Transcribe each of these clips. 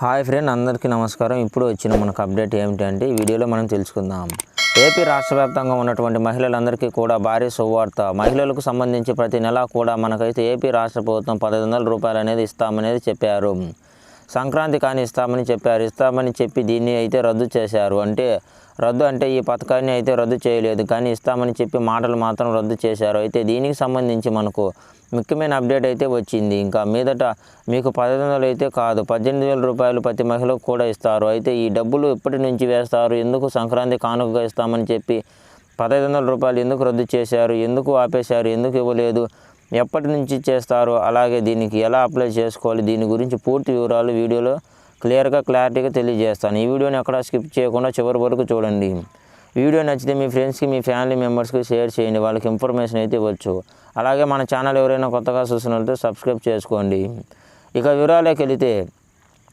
Hi friend అందరికీ నమస్కారం. ఇప్పుడు వచ్చిన మనకు అప్డేట్ ఏమిటంటే ఈ వీడియోలో మనం తెలుసుకుందాం. ఏపీ రాష్ట్ర వ్యాప్తంగా ఉన్నటువంటి మహిళలందరికీ కూడా భారీ సువార్త మహిళలకు సంబంధించి ప్రతి నెల కూడా మనకైతే ఏపీ రాష్ట్ర ప్రభుత్వం పదహైదు వందల రూపాయలు అనేది ఇస్తామనేది చెప్పారు. సంక్రాంతి కానీ ఇస్తామని చెప్పారు. ఇస్తామని చెప్పి దీన్ని అయితే రద్దు చేశారు. అంటే రద్దు అంటే ఈ పథకాన్ని అయితే రద్దు చేయలేదు. కానీ ఇస్తామని చెప్పి మాటలు మాత్రం రద్దు చేశారు. అయితే దీనికి సంబంధించి మనకు ముఖ్యమైన అప్డేట్ అయితే వచ్చింది. ఇంకా మీదట మీకు పదహైదు వందలు అయితే కాదు పద్దెనిమిది వేల రూపాయలు ప్రతి మహిళకు కూడా ఇస్తారు. అయితే ఈ డబ్బులు ఎప్పటి నుంచి వేస్తారు. ఎందుకు సంక్రాంతి కానుకగా ఇస్తామని చెప్పి పదహైదు వందల రూపాయలు ఎందుకు రద్దు చేశారు? ఎందుకు ఆపేశారు? ఎందుకు ఇవ్వలేదు? ఎప్పటి నుంచి చేస్తారు అలాగే దీనికి ఎలా అప్లై చేసుకోవాలి దీని గురించి పూర్తి వివరాలు వీడియోలో క్లియర్గా క్లారిటీగా తెలియజేస్తాను. ఈ వీడియోని ఎక్కడ స్కిప్ చేయకుండా చివరి వరకు చూడండి. వీడియో నచ్చితే మీ ఫ్రెండ్స్కి మీ ఫ్యామిలీ మెంబర్స్కి షేర్ చేయండి. వాళ్ళకి ఇన్ఫర్మేషన్ అయితే ఇవ్వచ్చు అలాగే మన ఛానల్ ఎవరైనా కొత్తగా చూస్తున్నట్లయితే సబ్స్క్రైబ్ చేసుకోండి. ఇక వివరాలకు వెళితే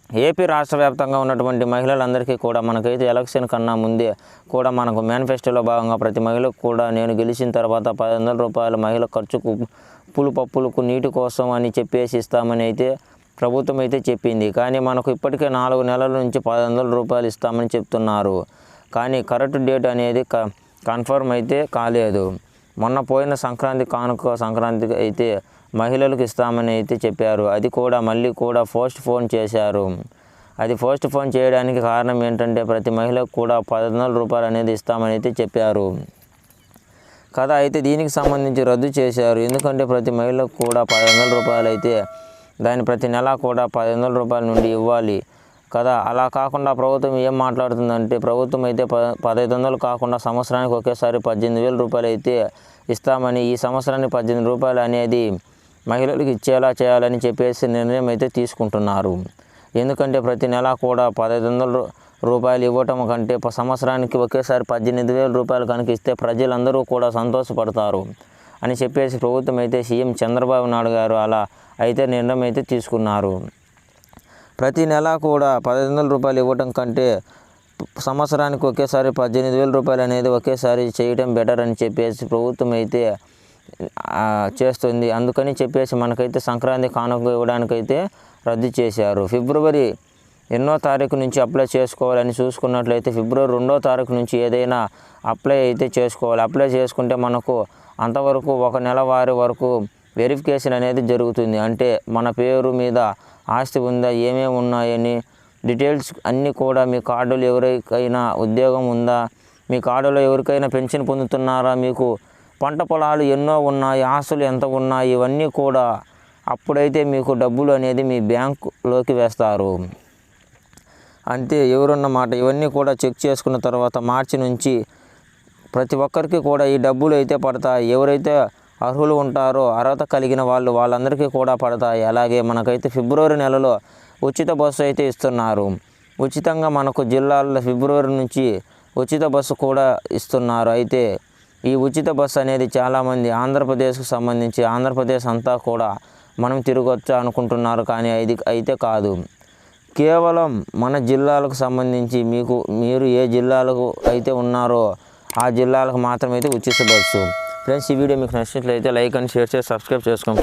ఏపీ రాష్ట్ర వ్యాప్తంగా ఉన్నటువంటి మహిళలందరికీ కూడా మనకైతే ఎలక్షన్ కన్నా ముందే కూడా మనకు మేనిఫెస్టోలో భాగంగా ప్రతి మహిళకు కూడా నేను గెలిచిన తర్వాత పది వందల రూపాయల మహిళ ఖర్చుకు ఉప్పులు పప్పులకు నీటి కోసం అని చెప్పేసి ఇస్తామని అయితే ప్రభుత్వం అయితే చెప్పింది. కానీ మనకు ఇప్పటికే నాలుగు నెలల నుంచి పది వందల రూపాయలు ఇస్తామని చెప్తున్నారు. కానీ కరెక్ట్ డేట్ అనేది క కన్ఫర్మ్ అయితే కాలేదు. మొన్న పోయిన సంక్రాంతి కానుక సంక్రాంతికి అయితే మహిళలకు ఇస్తామని అయితే చెప్పారు. అది కూడా మళ్ళీ కూడా పోస్ట్ ఫోన్ చేశారు. అది పోస్ట్ ఫోన్ చేయడానికి కారణం ఏంటంటే ప్రతి మహిళకు కూడా పది వందల రూపాయలు అనేది ఇస్తామని అయితే చెప్పారు. కథ అయితే దీనికి సంబంధించి రద్దు చేశారు. ఎందుకంటే ప్రతి మహిళకు కూడా పది వందల రూపాయలు అయితే దాని ప్రతి నెల కూడా పది వందల రూపాయల నుండి ఇవ్వాలి. కదా? అలా కాకుండా ప్రభుత్వం ఏం మాట్లాడుతుందంటే ప్రభుత్వం అయితే ప పదహైదు వందలు కాకుండా సంవత్సరానికి ఒకేసారి పద్దెనిమిది వేల రూపాయలు అయితే ఇస్తామని ఈ సంవత్సరానికి పద్దెనిమిది రూపాయలు అనేది మహిళలకు ఇచ్చేలా చేయాలని చెప్పేసి నిర్ణయం అయితే తీసుకుంటున్నారు. ఎందుకంటే ప్రతి నెల కూడా పదహైదు వందలు రూపాయలు ఇవ్వటం కంటే సంవత్సరానికి ఒకేసారి పద్దెనిమిది వేల రూపాయలు కనుక ఇస్తే ప్రజలందరూ కూడా సంతోషపడతారు అని చెప్పేసి ప్రభుత్వం అయితే సీఎం చంద్రబాబు నాయుడు గారు అలా అయితే నిర్ణయం అయితే తీసుకున్నారు. ప్రతి నెల కూడా పదహైదు వందల రూపాయలు ఇవ్వటం కంటే సంవత్సరానికి ఒకేసారి పద్దెనిమిది వేల రూపాయలు అనేది ఒకేసారి చేయటం బెటర్ అని చెప్పేసి ప్రభుత్వం అయితే చేస్తుంది. అందుకని చెప్పేసి మనకైతే సంక్రాంతి కానుక ఇవ్వడానికైతే రద్దు చేశారు. ఫిబ్రవరి ఎన్నో తారీఖు నుంచి అప్లై చేసుకోవాలని చూసుకున్నట్లయితే ఫిబ్రవరి రెండో తారీఖు నుంచి ఏదైనా అప్లై అయితే చేసుకోవాలి. అప్లై చేసుకుంటే మనకు అంతవరకు ఒక నెల వారి వరకు వెరిఫికేషన్ అనేది జరుగుతుంది. అంటే మన పేరు మీద ఆస్తి ఉందా ఏమేమి ఉన్నాయని డీటెయిల్స్ అన్నీ కూడా మీ కార్డులు ఎవరికైనా ఉద్యోగం ఉందా మీ కార్డులో ఎవరికైనా పెన్షన్ పొందుతున్నారా మీకు పంట పొలాలు ఎన్నో ఉన్నాయి ఆస్తులు ఎంత ఉన్నాయి ఇవన్నీ కూడా అప్పుడైతే మీకు డబ్బులు అనేది మీ బ్యాంకులోకి వేస్తారు. అంతే ఎవరున్న మాట ఇవన్నీ కూడా చెక్ చేసుకున్న తర్వాత మార్చి నుంచి ప్రతి ఒక్కరికి కూడా ఈ డబ్బులు అయితే పడతాయి. ఎవరైతే అర్హులు ఉంటారో అర్హత కలిగిన వాళ్ళు వాళ్ళందరికీ కూడా పడతాయి. అలాగే మనకైతే ఫిబ్రవరి నెలలో ఉచిత బస్సు అయితే ఇస్తున్నారు. ఉచితంగా మనకు జిల్లాల్లో ఫిబ్రవరి నుంచి ఉచిత బస్సు కూడా ఇస్తున్నారు. అయితే ఈ ఉచిత బస్సు అనేది చాలామంది ఆంధ్రప్రదేశ్కు సంబంధించి ఆంధ్రప్రదేశ్ అంతా కూడా మనం తిరగొచ్చు అనుకుంటున్నారు. కానీ అది అయితే కాదు. కేవలం మన జిల్లాలకు సంబంధించి మీకు మీరు ఏ జిల్లాలకు అయితే ఉన్నారో ఆ జిల్లాలకు మాత్రమైతే ఉచిత బస్సు. ఫ్రెండ్స్ ఈ వీడియో మీకు నచ్చినట్లయితే లైక్ అండ్ షేర్ చేసి సబ్స్క్రైబ్ చేసుకోండి.